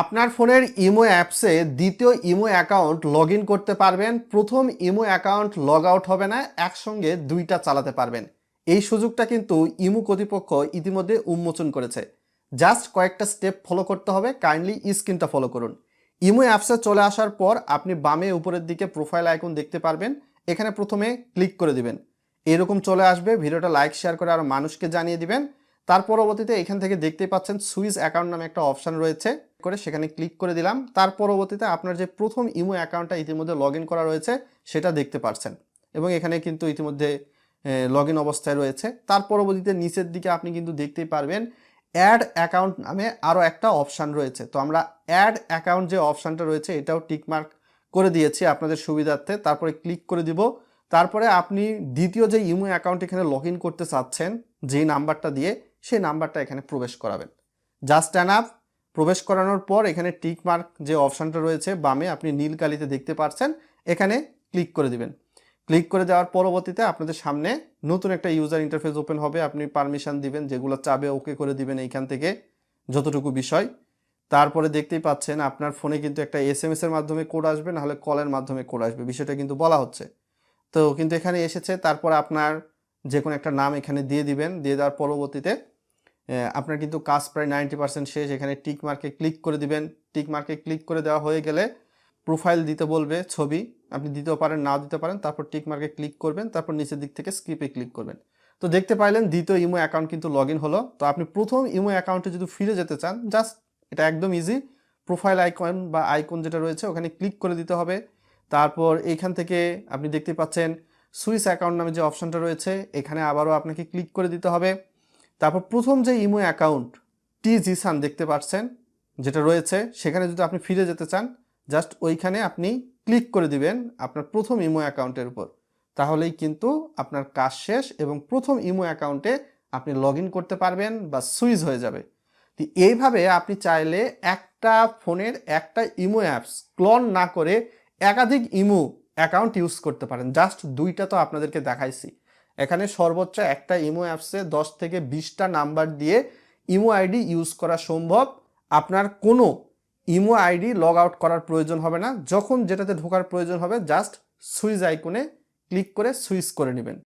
আপনার ফোনের ইমো অ্যাপসে দ্বিতীয় ইমো অ্যাকাউন্ট লগ করতে পারবেন। প্রথম ইমো অ্যাকাউন্ট লগ আউট হবে না, একসঙ্গে দুইটা চালাতে পারবেন। এই সুযোগটা কিন্তু ইমো কর্তৃপক্ষ ইতিমধ্যে উন্মোচন করেছে। জাস্ট কয়েকটা স্টেপ ফলো করতে হবে, কাইন্ডলি স্ক্রিনটা ফলো করুন। ইমো অ্যাপসে চলে আসার পর আপনি বামে উপরের দিকে প্রোফাইল আইকন দেখতে পারবেন, এখানে প্রথমে ক্লিক করে দিবেন। এরকম চলে আসবে, ভিডিওটা লাইক, শেয়ার করে আরও মানুষকে জানিয়ে দিবেন। তার পরবর্তীতে এখান থেকে দেখতেই পাচ্ছেন সুইচ অ্যাকাউন্ট নামে একটা অপশান রয়েছে। করে সেখানে ক্লিক করে দিলাম। তার পরবর্তীতে আপনার যে প্রথম ইমো অ্যাকাউন্টটা ইতিমধ্যে লগ করা রয়েছে, সেটা দেখতে পাচ্ছেন এবং এখানে কিন্তু ইতিমধ্যে লগ অবস্থায় রয়েছে। তার পরবর্তীতে নিচের দিকে আপনি কিন্তু দেখতেই পারবেন অ্যাড অ্যাকাউন্ট নামে আরও একটা অপশান রয়েছে। তো আমরা অ্যাড অ্যাকাউন্ট যে অপশানটা রয়েছে, এটাও টিকমার্ক করে দিয়েছি আপনাদের সুবিধার্থে। তারপরে ক্লিক করে দিব। তারপরে আপনি দ্বিতীয় যে ইমো অ্যাকাউন্ট এখানে লগ করতে চাচ্ছেন, যেই নাম্বারটা দিয়ে, সেই নাম্বারটা এখানে প্রবেশ করাবেন। জাস্ট অ্যান আপ প্রবেশ করানোর পর এখানে টিক মার্ক যে অপশানটা রয়েছে বামে আপনি নীল কালিতে দেখতে পাচ্ছেন এখানে ক্লিক করে দিবেন। ক্লিক করে দেওয়ার পরবর্তীতে আপনাদের সামনে নতুন একটা ইউজার ইন্টারফেস ওপেন হবে, আপনি পারমিশন দিবেন, যেগুলো চাবে ওকে করে দিবেন এইখান থেকে যতটুকু বিষয়। তারপরে দেখতেই পাচ্ছেন আপনার ফোনে কিন্তু একটা এস এম এর মাধ্যমে কোড আসবে, নাহলে কলের মাধ্যমে কোড আসবে, বিষয়টা কিন্তু বলা হচ্ছে। তো কিন্তু এখানে এসেছে, তারপর আপনার যে কোনো একটা নাম এখানে দিয়ে দিবেন, দিয়ে দেওয়ার পরবর্তীতে আপনার কিন্তু কাজ প্রায় নাইনটি পার্সেন্ট শেষ। এখানে টিক মার্কে ক্লিক করে দিবেন। টিক মার্কে ক্লিক করে দেওয়া হয়ে গেলে প্রোফাইল দিতে বলবে ছবি। আপনি দিতেও পারেন, নাও দিতে পারেন। তারপর টিক মার্কে ক্লিক করবেন। তারপর নিচের দিক থেকে স্কিপে ক্লিক করবেন। তো দেখতে পাইলেন দ্বিতীয় ইমো অ্যাকাউন্ট কিন্তু লগ ইন হলো। তো আপনি প্রথম ইমো অ্যাকাউন্টে যদি ফিরে যেতে চান জাস্ট এটা একদম ইজি প্রোফাইল আইকন বা আইকন যেটা রয়েছে, ওখানে ক্লিক করে দিতে হবে। তারপর এইখান থেকে আপনি দেখতে পাচ্ছেন সুইস অ্যাকাউন্ট নামে যে অপশনটা রয়েছে, এখানে আবারও আপনাকে ক্লিক করে দিতে হবে। তারপর প্রথম যে ইমো অ্যাকাউন্ট টি জি সান দেখতে পাচ্ছেন, যেটা রয়েছে, সেখানে যদি আপনি ফিরে যেতে চান, জাস্ট ওইখানে আপনি ক্লিক করে দিবেন আপনার প্রথম ইমো অ্যাকাউন্টের উপর। তাহলেই কিন্তু আপনার কাজ শেষ এবং প্রথম ইমো অ্যাকাউন্টে আপনি লগ করতে পারবেন বা সুইচ হয়ে যাবে। তো এইভাবে আপনি চাইলে একটা ফোনের একটা ইমো অ্যাপস ক্লন না করে একাধিক ইমো অ্যাকাউন্ট ইউজ করতে পারেন। জাস্ট দুইটা তো আপনাদেরকে দেখাইছি। এখানে সর্বোচ্চ একটা ইমো অ্যাপসে দশ থেকে বিশটা নাম্বার দিয়ে ইমো আইডি ইউজ করা সম্ভব। আপনার কোনো ইমো আইডি লগ আউট করার প্রয়োজন হবে না। যখন যেটাতে ঢোকার প্রয়োজন হবে, জাস্ট সুইচ আইকনে ক্লিক করে সুইচ করে নেবেন।